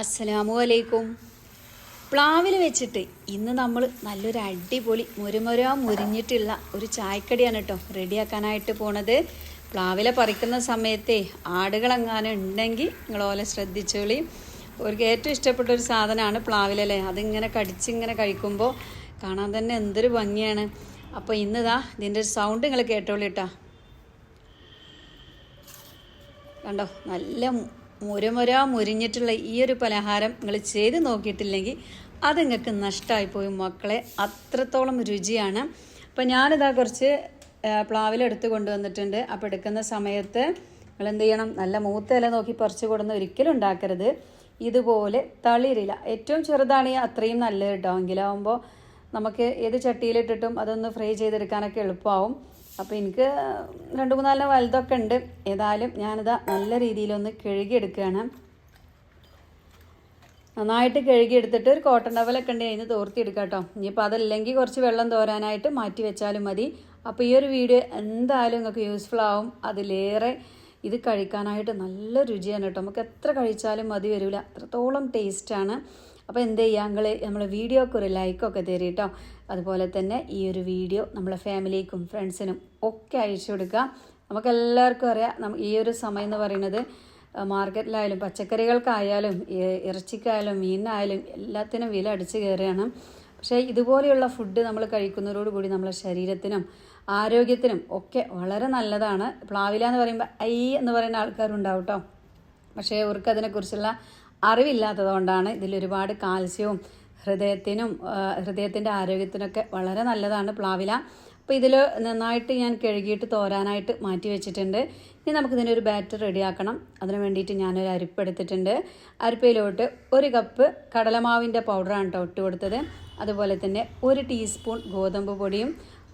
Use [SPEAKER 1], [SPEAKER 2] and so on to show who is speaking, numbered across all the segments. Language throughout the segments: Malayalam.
[SPEAKER 1] അസ്സലാമു അലൈക്കും പ്ലാവിൽ വെച്ചിട്ട് ഇന്ന് നമ്മൾ നല്ലൊരു അടിപൊളി മുരുമുര മുരിഞ്ഞിട്ടുള്ള ഒരു ചായക്കടിയാണ് കേട്ടോ റെഡിയാക്കാനായിട്ട് പോണത് പ്ലാവിലെ പറിക്കുന്ന സമയത്തെ ആടുകളെങ്ങാനും ഉണ്ടെങ്കിൽ നിങ്ങൾ ഓലെ ശ്രദ്ധിച്ചോളി അവർക്ക് ഏറ്റവും ഇഷ്ടപ്പെട്ട ഒരു സാധനമാണ് പ്ലാവിലല്ലേ അതിങ്ങനെ കടിച്ചിങ്ങനെ കഴിക്കുമ്പോൾ കാണാൻ തന്നെ എന്തൊരു ഭംഗിയാണ് അപ്പോൾ ഇന്നതാ ഇതിൻ്റെ ഒരു സൗണ്ട് നിങ്ങൾ കേട്ടോളിട്ടാ കണ്ടോ നല്ല മുരമുര മുരിഞ്ഞിട്ടുള്ള ഈ ഒരു പലഹാരം നിങ്ങൾ ചെയ്ത് നോക്കിയിട്ടില്ലെങ്കിൽ അത് നിങ്ങൾക്ക് നഷ്ടമായിപ്പോയി മക്കളെ അത്രത്തോളം രുചിയാണ് അപ്പോൾ ഞാനിതാ കുറച്ച് പ്ലാവിലെടുത്ത് കൊണ്ടുവന്നിട്ടുണ്ട് അപ്പോൾ എടുക്കുന്ന സമയത്ത് നിങ്ങൾ എന്ത് ചെയ്യണം നല്ല മൂത്ത ഇല നോക്കി പറിച്ചു കൊടുന്ന് ഒരിക്കലും ഉണ്ടാക്കരുത് ഇതുപോലെ തളിരില ഏറ്റവും ചെറുതാണ് അത്രയും നല്ലത് കേട്ടോ എങ്കിലാവുമ്പോൾ നമുക്ക് ഏത് ചട്ടിയിലിട്ടിട്ടും അതൊന്ന് ഫ്രൈ ചെയ്തെടുക്കാനൊക്കെ എളുപ്പമാവും അപ്പോൾ എനിക്ക് രണ്ട് മൂന്നാലിന് വലുതൊക്കെ ഉണ്ട് ഏതായാലും ഞാനിതാ നല്ല രീതിയിലൊന്ന് കഴുകിയെടുക്കുകയാണ് നന്നായിട്ട് കഴുകിയെടുത്തിട്ട് ഒരു കോട്ടൺ ടവലൊക്കെ ഉണ്ട് അതിന് തോർത്തിയെടുക്കുക കേട്ടോ ഇനിയിപ്പോൾ അതല്ലെങ്കിൽ കുറച്ച് വെള്ളം തോരാനായിട്ട് മാറ്റി വെച്ചാലും മതി അപ്പോൾ ഈ ഒരു വീഡിയോ എന്തായാലും നിങ്ങൾക്ക് യൂസ്ഫുൾ ആവും അതിലേറെ ഇത് കഴിക്കാനായിട്ട് നല്ല രുചിയാണ് കേട്ടോ നമുക്ക് എത്ര കഴിച്ചാലും മതി വരില്ല അത്രത്തോളം ടേസ്റ്റാണ് അപ്പോൾ എന്ത് ചെയ്യുക ഞങ്ങൾ നമ്മൾ വീഡിയോക്ക് ഒരു ലൈക്കൊക്കെ തരും കേട്ടോ അതുപോലെ തന്നെ ഈ ഒരു വീഡിയോ നമ്മളെ ഫാമിലിക്കും ഫ്രണ്ട്സിനും ഒക്കെ അയച്ചു കൊടുക്കുക നമുക്കെല്ലാവർക്കും അറിയാം ഈ ഒരു സമയം എന്ന് പറയുന്നത് മാർക്കറ്റിലായാലും പച്ചക്കറികൾക്കായാലും ഇറച്ചിക്കായാലും മീനിനായാലും എല്ലാത്തിനും വില അടിച്ചു കയറുകയാണ് പക്ഷേ ഇതുപോലെയുള്ള ഫുഡ് നമ്മൾ കഴിക്കുന്നതോട് കൂടി നമ്മളെ ശരീരത്തിനും ആരോഗ്യത്തിനും ഒക്കെ വളരെ നല്ലതാണ് പ്ലാവില എന്ന് പറയുമ്പോൾ ഐ എന്ന് പറയുന്ന ആൾക്കാരുണ്ടാവും കേട്ടോ പക്ഷേ അവർക്ക് അതിനെക്കുറിച്ചുള്ള അറിവില്ലാത്തതുകൊണ്ടാണ് ഇതിലൊരുപാട് കാൽസ്യവും ഹൃദയത്തിനും ഹൃദയത്തിൻ്റെ ആരോഗ്യത്തിനൊക്കെ വളരെ നല്ലതാണ് പ്ലാവില അപ്പോൾ ഇതിൽ നന്നായിട്ട് ഞാൻ കഴുകിയിട്ട് തോരാനായിട്ട് മാറ്റി വെച്ചിട്ടുണ്ട് ഇനി നമുക്കിതിനൊരു ബാറ്റർ റെഡിയാക്കണം അതിന് വേണ്ടിയിട്ട് ഞാനൊരു അരിപ്പെടുത്തിട്ടുണ്ട് അരിപ്പയിലോട്ട് ഒരു കപ്പ് കടലമാവിൻ്റെ പൗഡറാണ് കേട്ടോ ഇട്ട് കൊടുത്തത് അതുപോലെ തന്നെ ഒരു ടീസ്പൂൺ ഗോതമ്പ് പൊടിയും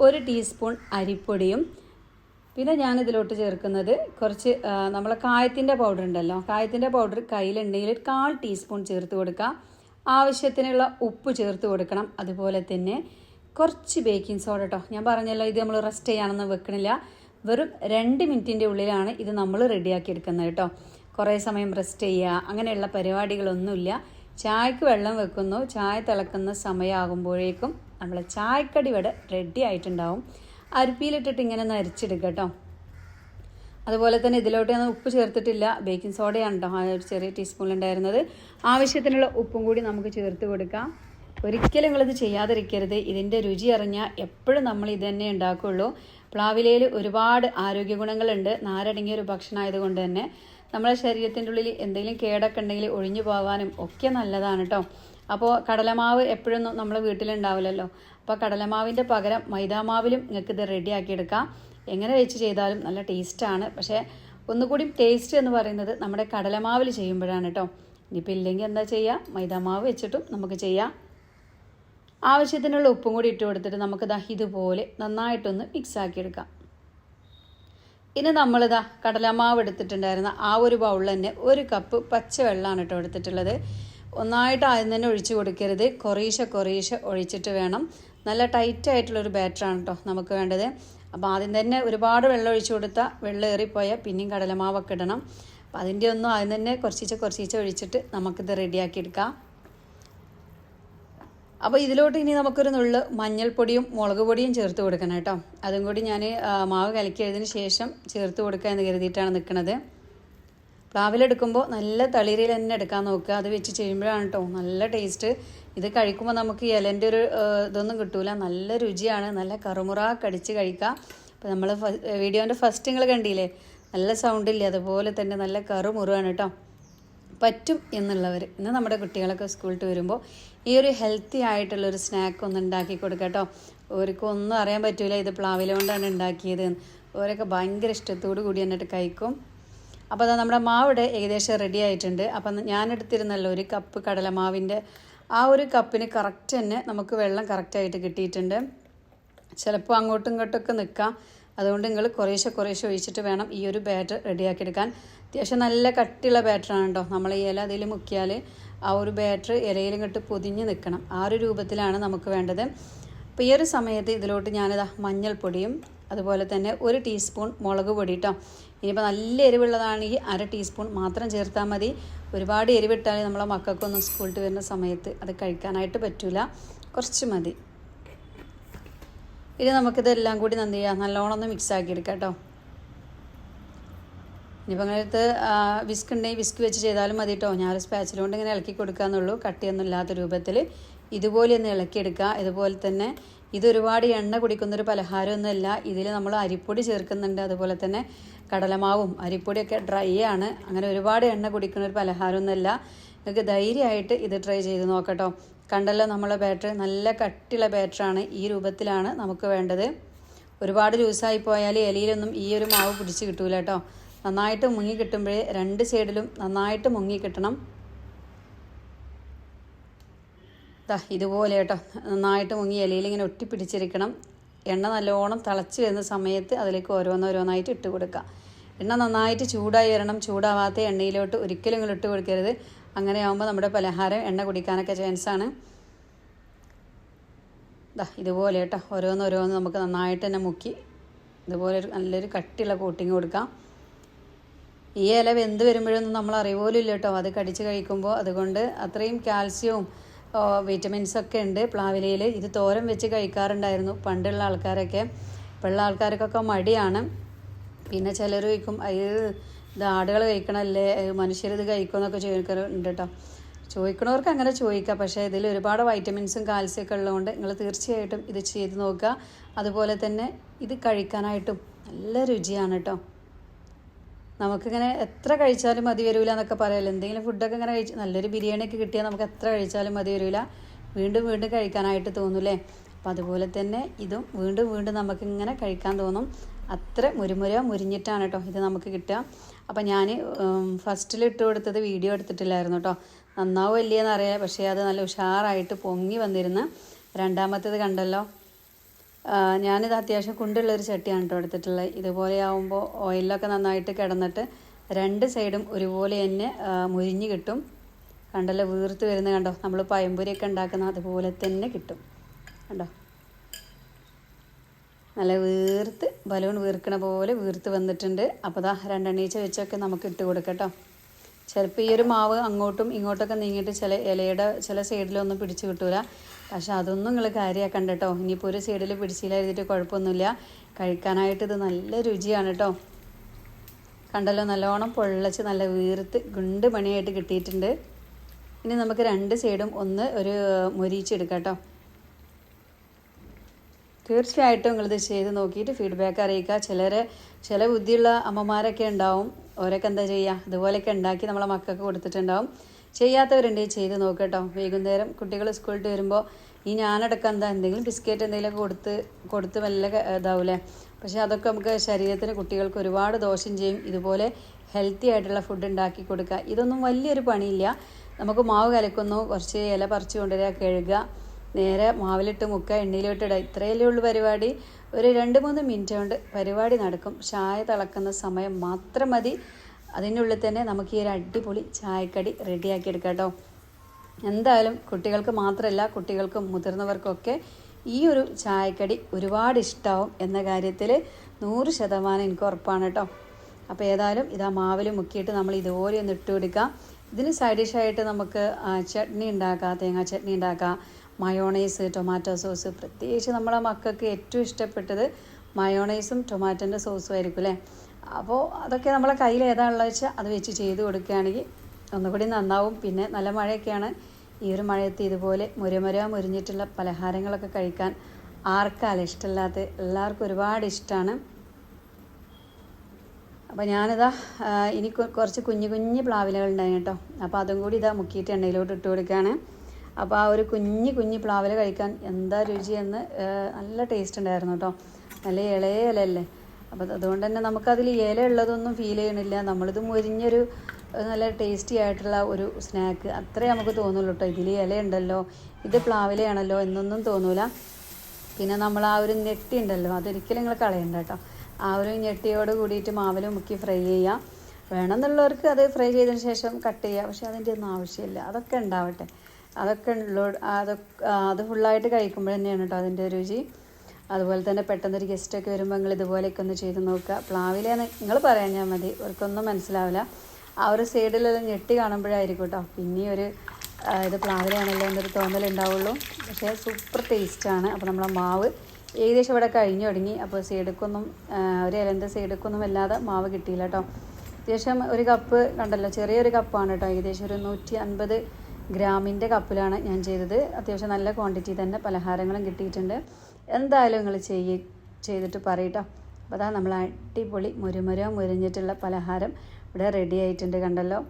[SPEAKER 1] ഒരു ടീസ്പൂൺ അരിപ്പൊടിയും പിന്നെ ഞാൻ ചേർക്കുന്നത് കുറച്ച് നമ്മളെ കായത്തിൻ്റെ പൗഡർ ഉണ്ടല്ലോ കായത്തിൻ്റെ പൗഡർ കയ്യിലുണ്ടെങ്കിൽ ഒരു കാൽ ടീസ്പൂൺ ചേർത്ത് കൊടുക്കുക ആവശ്യത്തിനുള്ള ഉപ്പ് ചേർത്ത് കൊടുക്കണം അതുപോലെ തന്നെ കുറച്ച് ബേക്കിംഗ് സോഡ കേട്ടോ ഞാൻ പറഞ്ഞല്ലോ ഇത് നമ്മൾ റെസ്റ്റ് ചെയ്യാനൊന്നും വെക്കണില്ല വെറും രണ്ട് മിനിറ്റിൻ്റെ ഉള്ളിലാണ് ഇത് നമ്മൾ റെഡിയാക്കി എടുക്കുന്നത് കേട്ടോ കുറേ സമയം റെസ്റ്റ് ചെയ്യുക അങ്ങനെയുള്ള പരിപാടികളൊന്നുമില്ല ചായക്ക് വെള്ളം വെക്കുന്നു ചായ തിളക്കുന്ന സമയമാകുമ്പോഴേക്കും നമ്മളെ ചായക്കടി വട റെഡി ആയിട്ടുണ്ടാവും അരിപ്പിയിലിട്ടിട്ട് ഇങ്ങനെ നരിച്ചിടുക കേട്ടോ അതുപോലെ തന്നെ ഇതിലോട്ട് ഞാൻ ഉപ്പ് ചേർത്തിട്ടില്ല ബേക്കിംഗ് സോഡയാണ് കേട്ടോ ആ ഒരു ചെറിയ ടീസ്പൂൺ ഉണ്ടായിരുന്നത് ആവശ്യത്തിനുള്ള ഉപ്പും കൂടി നമുക്ക് ചേർത്ത് കൊടുക്കാം ഒരിക്കലും നിങ്ങളിത് ചെയ്യാതിരിക്കരുത് ഇതിൻ്റെ രുചി അറിഞ്ഞാൽ എപ്പോഴും നമ്മൾ ഇത് തന്നെ ഉണ്ടാക്കുകയുള്ളൂ പ്ലാവിലയിൽ ഒരുപാട് ആരോഗ്യ ഗുണങ്ങളുണ്ട് നാരടങ്ങിയ ഒരു ഭക്ഷണമായതുകൊണ്ട് തന്നെ നമ്മുടെ ശരീരത്തിൻ്റെ ഉള്ളിൽ എന്തെങ്കിലും കേടൊക്കെ ഉണ്ടെങ്കിൽ ഒഴിഞ്ഞു പോകാനും ഒക്കെ നല്ലതാണ് കേട്ടോ അപ്പോൾ കടലമാവ് എപ്പോഴൊന്നും നമ്മൾ വീട്ടിലുണ്ടാവില്ലല്ലോ അപ്പോൾ കടലമാവിൻ്റെ പകരം മൈദാമാവിലും നിങ്ങൾക്ക് ഇത് റെഡിയാക്കി എടുക്കാം എങ്ങനെ വെച്ച് ചെയ്താലും നല്ല ടേസ്റ്റാണ് പക്ഷേ ഒന്നുകൂടി ടേസ്റ്റ് എന്ന് പറയുന്നത് നമ്മുടെ കടലമാവിൽ ചെയ്യുമ്പോഴാണ് കേട്ടോ ഇനിയിപ്പോൾ ഇല്ലെങ്കിൽ എന്താ ചെയ്യുക മൈദാമാവ് വെച്ചിട്ടും നമുക്ക് ചെയ്യാം ആവശ്യത്തിനുള്ള ഉപ്പും കൂടി ഇട്ട് കൊടുത്തിട്ട് നമുക്ക് ദാ ഇതുപോലെ നന്നായിട്ടൊന്ന് മിക്സ് ആക്കി എടുക്കാം ഇനി നമ്മളിതാ കടലമാവ് എടുത്തിട്ടുണ്ടായിരുന്ന ആ ഒരു ബൗളിൽ തന്നെ ഒരു കപ്പ് പച്ചവെള്ളമാണ് കേട്ടോ എടുത്തിട്ടുള്ളത് ഒന്നായിട്ട് ആദ്യം തന്നെ ഒഴിച്ച് കൊടുക്കരുത് കുറേശ്ശെ കുറേശ്ശെ ഒഴിച്ചിട്ട് വേണം നല്ല ടൈറ്റ് ആയിട്ടുള്ളൊരു ബാറ്ററാണ് കേട്ടോ നമുക്ക് വേണ്ടത് അപ്പോൾ ആദ്യം തന്നെ ഒരുപാട് വെള്ളം ഒഴിച്ചു കൊടുത്താൽ വെള്ളം ഏറിപ്പോയാൽ പിന്നെയും കടലമാവൊക്കെ ഇടണം അപ്പോൾ അതിൻ്റെ ഒന്നും ആദ്യം തന്നെ കുറച്ചിച്ച് കുറച്ചിച്ച് ഒഴിച്ചിട്ട് നമുക്കിത് റെഡിയാക്കി എടുക്കാം അപ്പോൾ ഇതിലോട്ട് ഇനി നമുക്കൊരു നുള്ള് മഞ്ഞൾപ്പൊടിയും മുളക് പൊടിയും ചേർത്ത് കൊടുക്കണം കേട്ടോ അതും കൂടി ഞാൻ മാവ് കലക്കിയതിന് ശേഷം ചേർത്ത് കൊടുക്കുക എന്ന് കരുതിയിട്ടാണ് നിൽക്കുന്നത് പ്ലാവിലെടുക്കുമ്പോൾ നല്ല തളിരയിൽ തന്നെ എടുക്കാൻ നോക്കുക അത് വെച്ച് ചെയ്യുമ്പോഴാണ് കേട്ടോ നല്ല ടേസ്റ്റ് ഇത് കഴിക്കുമ്പോൾ നമുക്ക് ഇലൻ്റെ ഒരു ഇതൊന്നും കിട്ടൂല നല്ല രുചിയാണ് നല്ല കറുമുറ കടിച്ച് കഴിക്കാം അപ്പോൾ നമ്മൾ വീഡിയോൻ്റെ ഫസ്റ്റ് നിങ്ങൾ കണ്ടില്ലേ നല്ല സൗണ്ടില്ലേ അതുപോലെ തന്നെ നല്ല കറുമുറുവാണ് കേട്ടോ പറ്റും എന്നുള്ളവർ ഇന്ന് നമ്മുടെ കുട്ടികളൊക്കെ സ്കൂളിൽ വരുമ്പോൾ ഈ ഒരു ഹെൽത്തി ആയിട്ടുള്ള ഒരു സ്നാക്ക് ഒന്ന് ഉണ്ടാക്കി കൊടുക്കുക കേട്ടോ ഒന്നും അറിയാൻ പറ്റില്ല ഇത് പ്ലാവില ഉണ്ടാക്കിയത് ഓരൊക്കെ ഭയങ്കര ഇഷ്ടത്തോടു കൂടി എന്നിട്ട് കഴിക്കും അപ്പോൾ അത് നമ്മുടെ മാവിടെ ഏകദേശം റെഡി ആയിട്ടുണ്ട് അപ്പം ഞാനെടുത്തിരുന്നല്ലോ ഒരു കപ്പ് കടലമാവിൻ്റെ ആ ഒരു കപ്പിന് കറക്റ്റ് തന്നെ നമുക്ക് വെള്ളം കറക്റ്റായിട്ട് കിട്ടിയിട്ടുണ്ട് ചിലപ്പോൾ അങ്ങോട്ടും ഒക്കെ നിൽക്കാം അതുകൊണ്ട് നിങ്ങൾ കുറേശ്ശെ കുറേശ്ശെ ഒഴിച്ചിട്ട് വേണം ഈ ഒരു ബാറ്റർ റെഡിയാക്കിയെടുക്കാൻ അത്യാവശ്യം നല്ല കട്ടിയുള്ള ബാറ്ററാണ് കേട്ടോ നമ്മൾ ഈ ഇല അതിൽ മുക്കിയാൽ ആ ഒരു ബാറ്റർ ഇലയിലും ഇങ്ങോട്ട് പൊതിഞ്ഞ് നിൽക്കണം ആ ഒരു രൂപത്തിലാണ് നമുക്ക് വേണ്ടത് അപ്പോൾ ഈ ഒരു സമയത്ത് ഇതിലോട്ട് ഞാനിതാ മഞ്ഞൾപ്പൊടിയും അതുപോലെ തന്നെ ഒരു ടീസ്പൂൺ മുളക് പൊടി കേട്ടോ ഇനിയിപ്പോൾ നല്ല എരിവുള്ളതാണെങ്കിൽ അര ടീസ്പൂൺ മാത്രം ചേർത്താൽ മതി ഒരുപാട് എരിവിട്ടാൽ നമ്മളെ മക്കൾക്കൊന്നും സ്കൂളിൽ വരുന്ന സമയത്ത് അത് കഴിക്കാനായിട്ട് പറ്റില്ല കുറച്ച് മതി ഇനി നമുക്കിതെല്ലാം കൂടി നന്ദി ചെയ്യാം നല്ലോണം ഒന്ന് മിക്സ് ആക്കിയെടുക്കാം കേട്ടോ ഇനിയിപ്പോൾ അങ്ങനത്തെ വിസ്ക് ഉണ്ടെങ്കിൽ വിസ്ക് വെച്ച് ചെയ്താലും മതി കേട്ടോ ഞാനൊരു സ്പാച്ചിൽ കൊണ്ട് ഇങ്ങനെ ഇളക്കി കൊടുക്കാന്നുള്ളൂ കട്ടിയൊന്നും ഇല്ലാത്ത രൂപത്തിൽ ഇതുപോലെ ഒന്ന് ഇളക്കിയെടുക്കുക ഇതുപോലെ തന്നെ ഇതൊരുപാട് എണ്ണ കുടിക്കുന്നൊരു പലഹാരമൊന്നുമല്ല ഇതിൽ നമ്മൾ അരിപ്പൊടി ചേർക്കുന്നുണ്ട് അതുപോലെ തന്നെ കടലമാവും അരിപ്പൊടിയൊക്കെ ഡ്രൈ ആണ് അങ്ങനെ ഒരുപാട് എണ്ണ കുടിക്കുന്ന ഒരു പലഹാരമൊന്നുമല്ല നിങ്ങൾക്ക് ധൈര്യമായിട്ട് ഇത് ട്രൈ ചെയ്ത് നോക്കട്ടോ കണ്ടല്ലോ നമ്മളെ ബാറ്റർ നല്ല കട്ടിയുള്ള ബാറ്ററാണ് ഈ രൂപത്തിലാണ് നമുക്ക് വേണ്ടത് ഒരുപാട് ജ്യൂസായി പോയാൽ ഇലയിലൊന്നും ഈ ഒരു മാവ് പിടിച്ച് കിട്ടൂല കേട്ടോ നന്നായിട്ട് മുങ്ങി കിട്ടുമ്പോഴേ രണ്ട് സൈഡിലും നന്നായിട്ട് മുങ്ങി കിട്ടണം ദാ ഇതുപോലെ കേട്ടോ നന്നായിട്ട് മുങ്ങി ഇലയിൽ ഇങ്ങനെ ഒട്ടിപ്പിടിച്ചിരിക്കണം എണ്ണ നല്ലോണം തിളച്ച് വരുന്ന സമയത്ത് അതിലേക്ക് ഓരോന്നായിട്ട് ഇട്ട് കൊടുക്കുക എണ്ണ നന്നായിട്ട് ചൂടായി വരണം ചൂടാവാത്ത എണ്ണയിലോട്ട് ഒരിക്കലും ഇങ്ങനെ ഇട്ട് കൊടുക്കരുത് അങ്ങനെ ആകുമ്പോൾ നമ്മുടെ പലഹാരം എണ്ണ കുടിക്കാനൊക്കെ ചാൻസാണ് ദാ ഇതുപോലെ കേട്ടോ ഓരോന്ന് നമുക്ക് നന്നായിട്ട് തന്നെ മുക്കി ഇതുപോലെ ഒരു നല്ലൊരു കട്ടിയുള്ള കോട്ടിങ് കൊടുക്കാം ഈ ഇല വെന്ത് വരുമ്പോഴൊന്നും നമ്മൾ അറിയുപോലും ഇല്ല കേട്ടോ അത് കടിച്ച് കഴിക്കുമ്പോൾ അതുകൊണ്ട് അത്രയും കാൽസ്യവും വിറ്റമിൻസ് ഒക്കെ ഉണ്ട് പ്ലാവിലയിൽ ഇത് തോരൻ വെച്ച് കഴിക്കാറുണ്ടായിരുന്നു പണ്ടുള്ള ആൾക്കാരൊക്കെ ഇപ്പോഴുള്ള ആൾക്കാർക്കൊക്കെ മടിയാണ് പിന്നെ ചിലർ കഴിക്കും ഇത് ഇത് ആടുകൾ കഴിക്കണമല്ലേ മനുഷ്യരിത് കഴിക്കുമെന്നൊക്കെ ചോദിക്കാറുണ്ട് കേട്ടോ ചോദിക്കണവർക്ക് അങ്ങനെ ചോദിക്കാം പക്ഷേ ഇതിൽ ഒരുപാട് വൈറ്റമിൻസും കാൽസ്യമൊക്കെ ഉള്ളതുകൊണ്ട് നിങ്ങൾ തീർച്ചയായിട്ടും ഇത് ചെയ്ത് നോക്കുക അതുപോലെ തന്നെ ഇത് കഴിക്കാനായിട്ടും നല്ല രുചിയാണ് കേട്ടോ നമുക്കിങ്ങനെ എത്ര കഴിച്ചാലും മതി വരൂല എന്നൊക്കെ പറയല്ലോ എന്തെങ്കിലും ഫുഡൊക്കെ ഇങ്ങനെ കഴിച്ച് നല്ലൊരു ഒക്കെ കിട്ടിയാൽ നമുക്ക് എത്ര കഴിച്ചാലും മതി വരില്ല വീണ്ടും വീണ്ടും കഴിക്കാനായിട്ട് തോന്നൂലേ അപ്പം അതുപോലെ തന്നെ ഇതും വീണ്ടും വീണ്ടും നമുക്കിങ്ങനെ കഴിക്കാൻ തോന്നും അത്ര മുരുമുര മുരിഞ്ഞിട്ടാണ് കേട്ടോ ഇത് നമുക്ക് കിട്ടുക അപ്പം ഞാൻ ഫസ്റ്റിൽ ഇട്ട് കൊടുത്തത് വീഡിയോ എടുത്തിട്ടില്ലായിരുന്നു കേട്ടോ നന്നാവും ഇല്ലയെന്ന് പക്ഷേ അത് നല്ല ഉഷാറായിട്ട് പൊങ്ങി വന്നിരുന്ന് രണ്ടാമത്തേത് കണ്ടല്ലോ ഞാനിത് അത്യാവശ്യം ഒരു ചട്ടിയാണ് കേട്ടോ എടുത്തിട്ടുള്ളത് ഇതുപോലെ ആവുമ്പോൾ ഓയിലൊക്കെ നന്നായിട്ട് കിടന്നിട്ട് രണ്ട് സൈഡും ഒരുപോലെ തന്നെ മുരിഞ്ഞ് കിട്ടും കണ്ടല്ലോ വീർത്ത് വരുന്ന കണ്ടോ നമ്മൾ പയമ്പൊരിയൊക്കെ ഉണ്ടാക്കുന്ന അതുപോലെ തന്നെ കിട്ടും കണ്ടോ നല്ല വീർത്ത് ബലൂൺ വീർക്കണ പോലെ വീർത്ത് വന്നിട്ടുണ്ട് അപ്പോൾ ദാ രണ്ടെണ്ണീച്ച വെച്ചൊക്കെ നമുക്ക് ഇട്ട് കേട്ടോ ചിലപ്പോൾ ഈ ഒരു മാവ് അങ്ങോട്ടും ഇങ്ങോട്ടൊക്കെ നീങ്ങിയിട്ട് ചില ഇലയുടെ ചില സൈഡിലൊന്നും പിടിച്ചു കിട്ടൂല പക്ഷെ അതൊന്നും നിങ്ങൾ കാര്യമാക്കണ്ട കേട്ടോ ഇനിയിപ്പോൾ ഒരു സൈഡിൽ പിടിച്ചില്ലായിരുന്നിട്ട് കുഴപ്പമൊന്നുമില്ല കഴിക്കാനായിട്ട് ഇത് നല്ല രുചിയാണ് കേട്ടോ കണ്ടല്ലോ നല്ലോണം പൊള്ളച്ച് നല്ല വീർത്ത് ഗുണ്ട് പണിയായിട്ട് കിട്ടിയിട്ടുണ്ട് ഇനി നമുക്ക് രണ്ട് സൈഡും ഒന്ന് ഒരു മൊരിച്ചെടുക്കാം കേട്ടോ തീർച്ചയായിട്ടും നിങ്ങളിത് ചെയ്ത് നോക്കിയിട്ട് ഫീഡ്ബാക്ക് അറിയിക്കുക ചിലരെ ചില ബുദ്ധിയുള്ള അമ്മമാരൊക്കെ ഉണ്ടാവും ഓരൊക്കെ എന്താ ചെയ്യുക ഇതുപോലെയൊക്കെ ഉണ്ടാക്കി നമ്മളെ മക്കൾക്ക് കൊടുത്തിട്ടുണ്ടാവും ചെയ്യാത്തവരുണ്ട് ചെയ്ത് നോക്കട്ടോ വൈകുന്നേരം കുട്ടികൾ സ്കൂളിട്ട് വരുമ്പോൾ ഈ ഞാനടക്കം എന്താ എന്തെങ്കിലും ബിസ്ക്കറ്റ് എന്തെങ്കിലും കൊടുത്ത് കൊടുത്ത് നല്ല ഇതാവില്ലേ പക്ഷേ അതൊക്കെ നമുക്ക് ശരീരത്തിന് കുട്ടികൾക്ക് ഒരുപാട് ദോഷം ചെയ്യും ഇതുപോലെ ഹെൽത്തി ആയിട്ടുള്ള ഫുഡ് ഉണ്ടാക്കി കൊടുക്കുക ഇതൊന്നും വലിയൊരു പണിയില്ല നമുക്ക് മാവ് കലക്കുന്നു കുറച്ച് ഇല പറിച്ചു കൊണ്ടുവരിക കഴുകുക നേരെ മാവിലിട്ട് മുക്ക എണ്ണയിലോട്ടിടുക ഇത്രയല്ലേ ഉള്ളൂ പരിപാടി ഒരു രണ്ട് മൂന്ന് മിനിറ്റ് കൊണ്ട് പരിപാടി നടക്കും ചായ തിളക്കുന്ന സമയം മാത്രം മതി അതിനുള്ളിൽ തന്നെ നമുക്ക് ഈ ഒരു അടിപൊളി ചായക്കടി റെഡിയാക്കി എടുക്കാം കേട്ടോ എന്തായാലും കുട്ടികൾക്ക് മാത്രമല്ല കുട്ടികൾക്കും മുതിർന്നവർക്കൊക്കെ ഈ ഒരു ചായക്കടി ഒരുപാട് ഇഷ്ടമാവും എന്ന കാര്യത്തിൽ നൂറ് ശതമാനം എനിക്ക് ഉറപ്പാണ് കേട്ടോ അപ്പോൾ ഏതായാലും ഇതാ മാവിൽ മുക്കിയിട്ട് നമ്മൾ ഇതുപോലെ ഒന്ന് ഇട്ട് കൊടുക്കാം ഇതിന് സൈഡ് ഡിഷായിട്ട് നമുക്ക് ചട്നി ഉണ്ടാക്കാം തേങ്ങാ ചട്നി ഉണ്ടാക്കാം മയോണൈസ് ടൊമാറ്റോ സോസ് പ്രത്യേകിച്ച് നമ്മളെ മക്കൾക്ക് ഏറ്റവും ഇഷ്ടപ്പെട്ടത് മയോണൈസും ടൊമാറ്റോൻ്റെ സോസും ആയിരിക്കും അല്ലേ അപ്പോൾ അതൊക്കെ നമ്മളെ കയ്യിൽ ഏതാണുള്ളത് വെച്ചാൽ അത് വെച്ച് ചെയ്ത് കൊടുക്കുകയാണെങ്കിൽ ഒന്നുകൂടി നന്നാവും പിന്നെ നല്ല മഴയൊക്കെയാണ് ഈ ഒരു മഴയത്ത് ഇതുപോലെ മുരമുര മുരിഞ്ഞിട്ടുള്ള പലഹാരങ്ങളൊക്കെ കഴിക്കാൻ ആർക്കാല ഇഷ്ടമില്ലാത്ത എല്ലാവർക്കും ഒരുപാട് ഇഷ്ടമാണ് അപ്പോൾ ഞാനിതാ ഇനി കുറച്ച് കുഞ്ഞു കുഞ്ഞു പ്ലാവിലകൾ കേട്ടോ അപ്പോൾ അതും കൂടി ഇതാ മുക്കിയിട്ട് എണ്ണയിലോട്ട് ഇട്ട് കൊടുക്കുകയാണ് അപ്പോൾ ആ ഒരു കുഞ്ഞു കുഞ്ഞു പ്ലാവില കഴിക്കാൻ എന്താ രുചിയെന്ന് നല്ല ടേസ്റ്റ് ഉണ്ടായിരുന്നു കേട്ടോ നല്ല ഇളയ ഇലയല്ലേ അപ്പോൾ അതുകൊണ്ട് തന്നെ നമുക്കതിൽ ഇല ഉള്ളതൊന്നും ഫീൽ ചെയ്യണില്ല നമ്മളിത് മുരിഞ്ഞൊരു നല്ല ടേസ്റ്റി ആയിട്ടുള്ള ഒരു സ്നാക്ക് അത്രേ നമുക്ക് തോന്നുള്ളൂ കേട്ടോ ഇതിൽ ഇലയുണ്ടല്ലോ ഇത് പ്ലാവിലയാണല്ലോ എന്നൊന്നും തോന്നൂല പിന്നെ നമ്മൾ ആ ഒരു ഞെട്ടി ഉണ്ടല്ലോ അതൊരിക്കലും നിങ്ങൾ കളയണ്ട കേട്ടോ ആ ഒരു ഞെട്ടിയോട് കൂടിയിട്ട് മാവിൽ മുക്കി ഫ്രൈ ചെയ്യുക വേണമെന്നുള്ളവർക്ക് അത് ഫ്രൈ ചെയ്തതിന് ശേഷം കട്ട് ചെയ്യുക പക്ഷേ അതിൻ്റെ ഒന്നും ആവശ്യമില്ല അതൊക്കെ ഉണ്ടാവട്ടെ അതൊക്കെ ഉള്ളൂ അതൊക്കെ അത് ഫുള്ളായിട്ട് കഴിക്കുമ്പോൾ തന്നെയാണ് കേട്ടോ അതിൻ്റെ രുചി അതുപോലെ തന്നെ പെട്ടെന്നൊരു ഗസ്റ്റൊക്കെ വരുമ്പോൾ നിങ്ങൾ ഇതുപോലെയൊക്കെ ഒന്ന് ചെയ്ത് നോക്കുക പ്ലാവിലെ നിങ്ങൾ പറയാഞ്ഞാൽ മതി അവർക്കൊന്നും മനസ്സിലാവില്ല ആ ഒരു സൈഡിലെല്ലാം ഞെട്ടി കാണുമ്പോഴായിരിക്കും കേട്ടോ പിന്നെ ഒരു ഇത് പ്ലാവിലാണല്ലോ എന്നൊരു തോന്നലുണ്ടാവുള്ളൂ പക്ഷേ സൂപ്പർ ടേസ്റ്റാണ് അപ്പോൾ നമ്മളെ മാവ് ഏകദേശം ഇവിടെ കഴിഞ്ഞു തുടങ്ങി അപ്പോൾ സൈഡക്കൊന്നും ഒരു ഇലൻ്റെ സൈഡക്കൊന്നും അല്ലാതെ മാവ് കിട്ടിയില്ല കേട്ടോ ഏകദേശം ഒരു കപ്പ് കണ്ടല്ലോ ചെറിയൊരു കപ്പാണ് കേട്ടോ ഏകദേശം ഒരു നൂറ്റി അൻപത് ഗ്രാമിൻ്റെ കപ്പിലാണ് ഞാൻ ചെയ്തത് അത്യാവശ്യം നല്ല ക്വാണ്ടിറ്റി തന്നെ പലഹാരങ്ങളും കിട്ടിയിട്ടുണ്ട് എന്തായാലും നിങ്ങൾ ചെയ്യ ചെയ്തിട്ട് പറയട്ടോ അപ്പോൾ അതാ നമ്മൾ അടിപൊളി മുരുമുര മുരിഞ്ഞിട്ടുള്ള പലഹാരം ഇവിടെ റെഡി ആയിട്ടുണ്ട് കണ്ടല്ലോ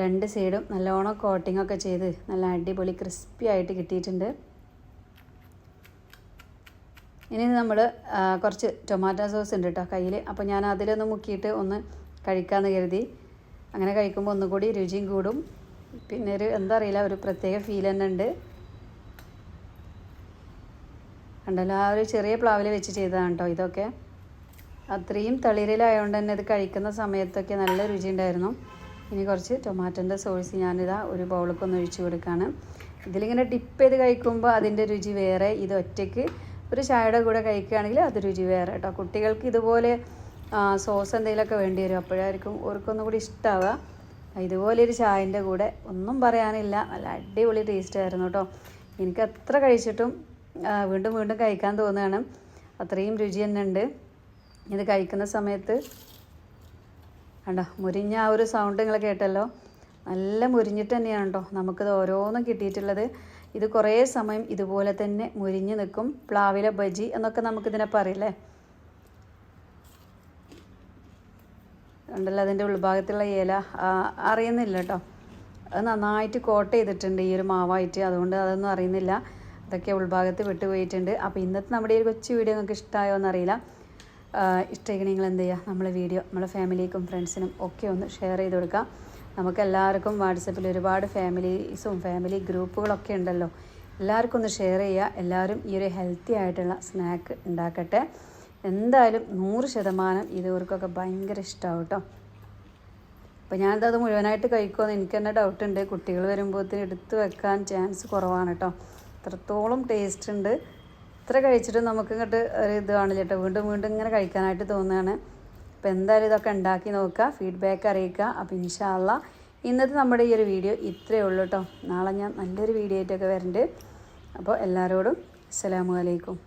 [SPEAKER 1] രണ്ട് സൈഡും നല്ലോണം കോട്ടിങ്ങൊക്കെ ചെയ്ത് നല്ല അടിപൊളി ക്രിസ്പി ആയിട്ട് കിട്ടിയിട്ടുണ്ട് ഇനി നമ്മൾ കുറച്ച് ടൊമാറ്റോ സോസ് ഉണ്ട് കേട്ടോ കയ്യിൽ അപ്പോൾ ഞാൻ അതിലൊന്ന് മുക്കിയിട്ട് ഒന്ന് കഴിക്കാമെന്ന് കരുതി അങ്ങനെ കഴിക്കുമ്പോൾ ഒന്നുകൂടി രുചിയും കൂടും പിന്നെ ഒരു എന്താ അറിയില്ല ഒരു പ്രത്യേക ഫീൽ തന്നെ ഉണ്ട് ഉണ്ടല്ലോ ആ ഒരു ചെറിയ പ്ലാവിൽ വെച്ച് ചെയ്തതാണ് കേട്ടോ ഇതൊക്കെ അത്രയും തളിരലായതുകൊണ്ട് തന്നെ ഇത് കഴിക്കുന്ന സമയത്തൊക്കെ നല്ല രുചി ഉണ്ടായിരുന്നു ഇനി കുറച്ച് ടൊമാറ്റോൻ്റെ സോഴ്സ് ഞാനിതാ ഒരു ഒന്ന് ഒഴിച്ച് കൊടുക്കുകയാണ് ഇതിലിങ്ങനെ ഡിപ്പ് ചെയ്ത് കഴിക്കുമ്പോൾ അതിൻ്റെ രുചി വേറെ ഇത് ഒറ്റയ്ക്ക് ഒരു ചായയുടെ കൂടെ കഴിക്കുകയാണെങ്കിൽ അത് രുചി വേറെ കേട്ടോ കുട്ടികൾക്ക് ഇതുപോലെ സോസ് എന്തെങ്കിലുമൊക്കെ വേണ്ടി വരും അപ്പോഴായിരിക്കും ഓർക്കൊന്നും കൂടി ഇഷ്ടമാവുക ഇതുപോലൊരു ചായൻ്റെ കൂടെ ഒന്നും പറയാനില്ല നല്ല അടിപൊളി ടേസ്റ്റ് ആയിരുന്നു കേട്ടോ എനിക്ക് അത്ര കഴിച്ചിട്ടും വീണ്ടും വീണ്ടും കഴിക്കാൻ തോന്നുകയാണ് അത്രയും രുചി തന്നെ ഉണ്ട് ഇത് കഴിക്കുന്ന സമയത്ത് കണ്ടോ മുരിഞ്ഞ ആ ഒരു സൗണ്ട് നിങ്ങൾ കേട്ടല്ലോ നല്ല മുരിഞ്ഞിട്ട് തന്നെയാണ് കേട്ടോ നമുക്കിത് ഓരോന്നും കിട്ടിയിട്ടുള്ളത് ഇത് കുറേ സമയം ഇതുപോലെ തന്നെ മുരിഞ്ഞ് നിൽക്കും പ്ലാവിലെ ബജി എന്നൊക്കെ നമുക്കിതിനെ പറയില്ലേ ഉണ്ടല്ലോ അതിൻ്റെ ഉൾഭാഗത്തുള്ള ഇല അറിയുന്നില്ല കേട്ടോ അത് നന്നായിട്ട് കോട്ട് ചെയ്തിട്ടുണ്ട് ഈ ഒരു മാവായിട്ട് അതുകൊണ്ട് അതൊന്നും അറിയുന്നില്ല അതൊക്കെ ഉൾഭാഗത്ത് വിട്ടുപോയിട്ടുണ്ട് അപ്പോൾ ഇന്നത്തെ നമ്മുടെ ഈ കൊച്ചു വീഡിയോ നിങ്ങൾക്ക് ഇഷ്ടമായോ എന്നറിയില്ല ഇഷ്ടമായി നിങ്ങൾ എന്ത് ചെയ്യുക നമ്മളെ വീഡിയോ നമ്മളെ ഫാമിലിക്കും ഫ്രണ്ട്സിനും ഒക്കെ ഒന്ന് ഷെയർ ചെയ്ത് കൊടുക്കുക നമുക്ക് എല്ലാവർക്കും വാട്സപ്പിൽ ഒരുപാട് ഫാമിലീസും ഫാമിലി ഗ്രൂപ്പുകളൊക്കെ ഉണ്ടല്ലോ എല്ലാവർക്കും ഒന്ന് ഷെയർ ചെയ്യുക എല്ലാവരും ഈ ഒരു ഹെൽത്തി ആയിട്ടുള്ള സ്നാക്ക് ഉണ്ടാക്കട്ടെ എന്തായാലും നൂറ് ശതമാനം ഇത് ഇവർക്കൊക്കെ ഭയങ്കര ഇഷ്ടമാവും കേട്ടോ അപ്പോൾ ഞാനിത് അത് മുഴുവനായിട്ട് കഴിക്കുമെന്ന് എനിക്ക് തന്നെ ഡൗട്ട് ഉണ്ട് കുട്ടികൾ വരുമ്പോഴത്തേന് എടുത്ത് വെക്കാൻ ചാൻസ് കുറവാണ് കേട്ടോ അത്രത്തോളം ടേസ്റ്റ് ഉണ്ട് ഇത്ര കഴിച്ചിട്ട് നമുക്ക് ഇങ്ങോട്ട് ഒരു ഇത് കാണില്ല കേട്ടോ വീണ്ടും വീണ്ടും ഇങ്ങനെ കഴിക്കാനായിട്ട് തോന്നുകയാണ് അപ്പോൾ എന്തായാലും ഇതൊക്കെ ഉണ്ടാക്കി നോക്കുക ഫീഡ്ബാക്ക് അറിയിക്കുക അപ്പോൾ ഇൻഷാല്ല ഇന്നത്തെ നമ്മുടെ ഈ ഒരു വീഡിയോ ഇത്രയേ ഉള്ളൂ കേട്ടോ നാളെ ഞാൻ നല്ലൊരു വീഡിയോ ആയിട്ടൊക്കെ വരുന്നുണ്ട് അപ്പോൾ എല്ലാവരോടും അസ്സലാമു അലൈക്കും